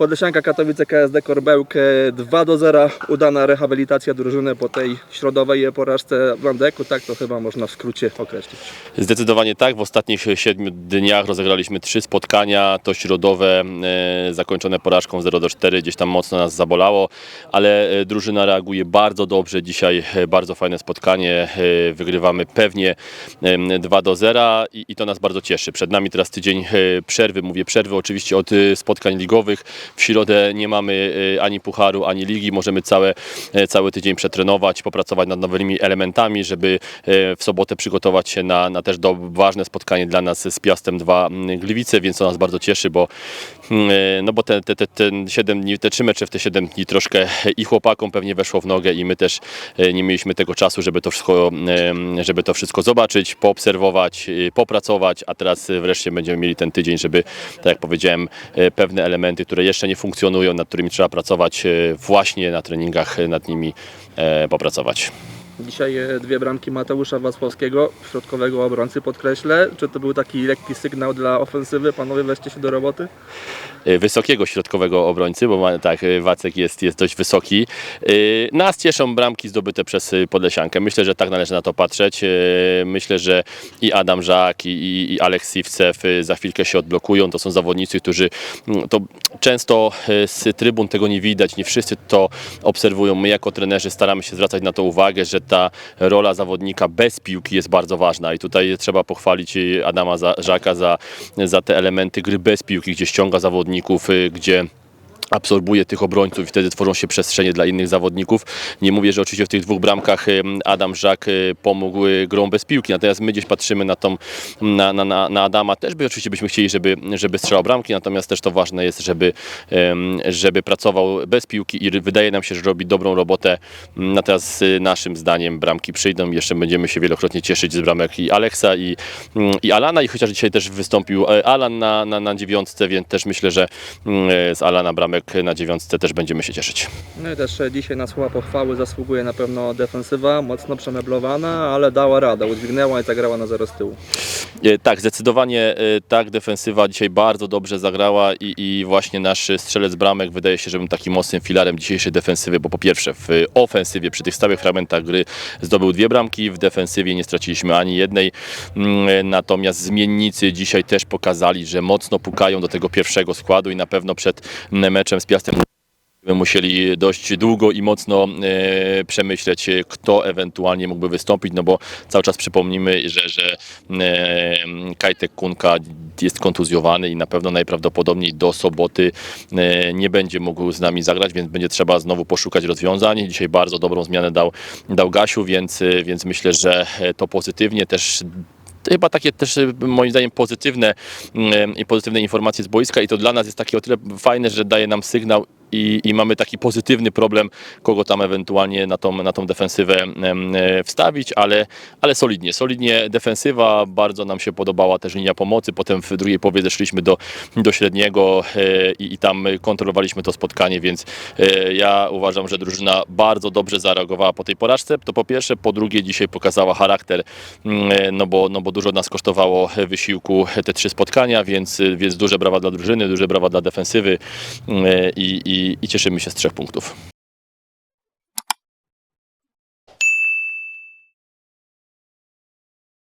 Podlesianka Katowice KSD Korbełk e, 2 do 0. Udana rehabilitacja drużyny po tej środowej porażce w Landeku. Tak to chyba można w skrócie określić. Zdecydowanie tak. W ostatnich siedmiu dniach rozegraliśmy trzy spotkania. To środowe e, zakończone porażką 0 do 4 gdzieś tam mocno nas zabolało, ale e, drużyna reaguje bardzo dobrze. Dzisiaj e, bardzo fajne spotkanie. Wygrywamy pewnie e, 2 do 0 i, to nas bardzo cieszy. Przed nami teraz tydzień przerwy. Mówię przerwy oczywiście od spotkań ligowych. W środę nie mamy e, ani pucharu, ani ligi. Możemy całe, e, cały tydzień przetrenować, popracować nad nowymi elementami, żeby e, w sobotę przygotować się na, na też do, ważne spotkanie dla nas z Piastem 2 Gliwice, więc to nas bardzo cieszy, bo, no bo te, te, te, ten 7 dni, te trzy mecze w te 7 dni troszkę i chłopakom pewnie weszło w nogę i my też nie mieliśmy tego czasu, żeby to wszystko, żeby to wszystko zobaczyć, poobserwować, popracować, a teraz wreszcie będziemy mieli ten tydzień, żeby, tak jak powiedziałem, pewne elementy, które jeszcze nie funkcjonują, nad którymi trzeba pracować e, właśnie na treningach, e, nad nimi e, popracować. Dzisiaj e, dwie bramki Mateusza Wasłowskiego, środkowego obrońcy podkreślę. Czy to był taki lekki sygnał dla ofensywy? Panowie weźcie się do roboty? e, wysokiego środkowego obrońcy, bo tak, e, Wacek jest, jest dość wysoki. Nas cieszą bramki zdobyte przez Podlesiankę. Myślę, że tak należy na to patrzeć. Myślę, że i Adam Żak, i, i, Aleks Siwcew za chwilkę się odblokują. To są zawodnicy, którzy to często z trybun tego nie widać, nie wszyscy to obserwują. My jako trenerzy staramy się zwracać na to uwagę, że ta rola zawodnika bez piłki jest bardzo ważna. I tutaj trzeba pochwalić e, Adama Żaka za, za te elementy gry bez piłki, gdzie ściąga zawodników, y, gdzie absorbuje tych obrońców i wtedy tworzą się przestrzenie dla innych zawodników. Nie mówię, że oczywiście w tych dwóch bramkach Adam Żak y, pomógł y, grą bez piłki, natomiast my gdzieś patrzymy na, tą, na, na, na Adama. Też by oczywiście byśmy chcieli, żeby, żeby strzelał bramki, natomiast też to ważne jest, żeby, żeby pracował bez piłki i wydaje nam się, że robi dobrą robotę. Natomiast y, naszym zdaniem bramki przyjdą jeszcze będziemy się wielokrotnie cieszyć z bramek i Aleksa i, mm, i Alana i chociaż dzisiaj też wystąpił e, Alan na, na, na dziewiątce, więc też myślę, że mm, e, z Alana bramek na dziewiątce też będziemy się cieszyć. No i też e, dzisiaj na słowa pochwały zasługuje na pewno defensywa, mocno przemeblowana, ale dała radę, udźwignęła i zagrała na zero z tyłu. E, Tak, zdecydowanie e, tak, defensywa dzisiaj bardzo dobrze zagrała i, i właśnie nasz strzelec bramek wydaje się, że był takim mocnym filarem dzisiejszej defensywy, bo po pierwsze w ofensywie przy tych stałych fragmentach gry zdobył dwie bramki, w defensywie nie straciliśmy ani jednej, Mm, natomiast zmiennicy dzisiaj też pokazali, że mocno pukają do tego pierwszego składu i na pewno przed mm, meczem z Piastem musieli dość długo i mocno e, przemyśleć, kto ewentualnie mógłby wystąpić, no bo cały czas przypomnimy, że, że e, Kajtek Kunka jest kontuzjowany i na pewno najprawdopodobniej do soboty e, nie będzie mógł z nami zagrać, więc będzie trzeba znowu poszukać rozwiązań. Dzisiaj bardzo dobrą zmianę dał, dał Gasiu, więc, więc myślę, że e, to pozytywnie też chyba takie też y, moim zdaniem pozytywne mm, i pozytywne informacje z boiska i to dla nas jest takie o tyle fajne, że daje nam sygnał i, i mamy taki pozytywny problem, kogo tam ewentualnie na tą, na tą defensywę e, wstawić, ale, ale solidnie, solidnie defensywa, bardzo nam się podobała też linia pomocy, potem w drugiej połowie zeszliśmy do, do średniego e, i, i tam kontrolowaliśmy to spotkanie, więc e, ja uważam, że drużyna bardzo dobrze zareagowała po tej porażce, to po pierwsze, po drugie dzisiaj pokazała charakter, mm, no bo, no bo dużo nas kosztowało wysiłku te trzy spotkania, więc, więc duże brawa dla drużyny, duże brawa dla defensywy mm, e, i, i, cieszymy się z trzech punktów.